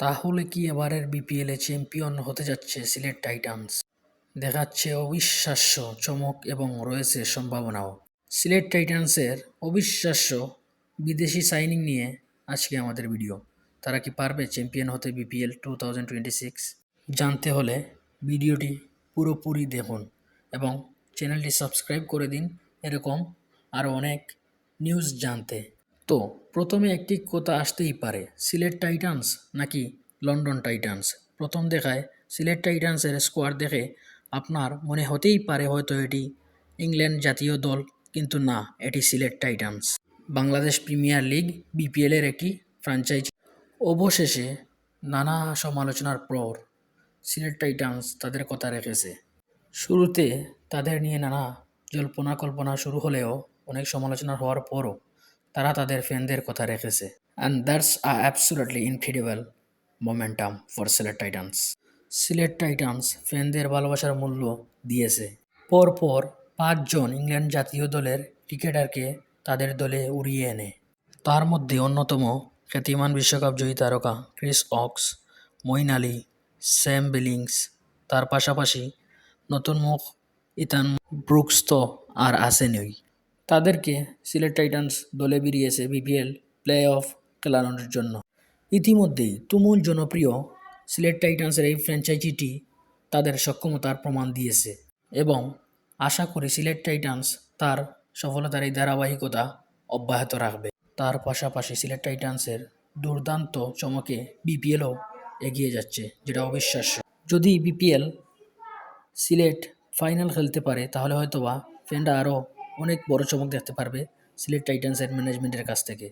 তাহলে কি এবারের বিপিএলে চ্যাম্পিয়ন হতে যাচ্ছে সিলেট টাইটান্স? দেখাচ্ছে অবিশ্বাস্য চমক এবং রয়েছে সম্ভাবনাও। সিলেট টাইটান্সের অবিশ্বাস্য বিদেশি সাইনিং নিয়ে আজকে আমাদের ভিডিও তারা কি পারবে চ্যাম্পিয়ন হতে BPL two thousand twenty six জানতে হলে ভিডিওটি পুরোপুরি দেখুন এবং চ্যানেলটি সাবস্ক্রাইব করে দিন। এরকম আরও অনেক নিউজ জানতে। তো প্রথমে একটি কথা আসতেই পারে, সিলেট টাইটান্স নাকি লন্ডন টাইটান্স? প্রথম দেখায় সিলেট টাইটান্সের স্কোয়াড দেখে আপনার মনে হতেই পারে হয়তো এটি ইংল্যান্ড জাতীয় দল, কিন্তু না, এটি Sylhet titans. Bangladesh premier league বিপিএলের একটি ফ্র্যাঞ্চাইজি অবশেষে নানা সমালোচনার পর সিলেট টাইটান্স তাদের কথা রেখেছে। শুরুতে তাদের নিয়ে নানা জল্পনা কল্পনা শুরু হলেও অনেক সমালোচনা হওয়ার পরও তারা তাদের ফ্যানদের কথা রেখেছে। And that's a absolutely incredible momentum for Sylhet titans Sylhet titans ফ্যানদের ভালোবাসার মূল্য দিয়েছে। পরপর পাঁচজন ইংল্যান্ড জাতীয় দলের ক্রিকেটারকে তাদের দলে উড়িয়ে এনে। তার মধ্যে অন্যতম খ্যাতিমান বিশ্বকাপ জয়ী তারকা Chris Woakes, Moeen Ali, Sam Billings, তার পাশাপাশি নতুন মুখ ইতান ব্রুকস তো আর আসেনই। তাদেরকে সিলেট টাইটান্স দলে বেরিয়েছে বিপিএল প্লে অফ খেলানোর জন্য। ইতিমধ্যেই তুমুল জনপ্রিয় সিলেট টাইটান্সের এই ফ্র্যাঞ্চাইজিটি তাদের সক্ষমতার প্রমাণ দিয়েছে এবং আশা করি সিলেট টাইটান্স তার সফলতার এই ধারাবাহিকতা অব্যাহত রাখবে। তার পাশাপাশি সিলেট টাইটান্সের দুর্দান্ত চমকে বিপিএলও এগিয়ে যাচ্ছে, যেটা অবিশ্বাস্য। যদি বিপিএল সিলেট ফাইনাল খেলতে পারে, তাহলে হয়তোবা ফ্যানরা আরও অনেক বড় চমক দেখতে পারবে সিলেট টাইটান্সের ম্যানেজমেন্টের কাছ থেকে।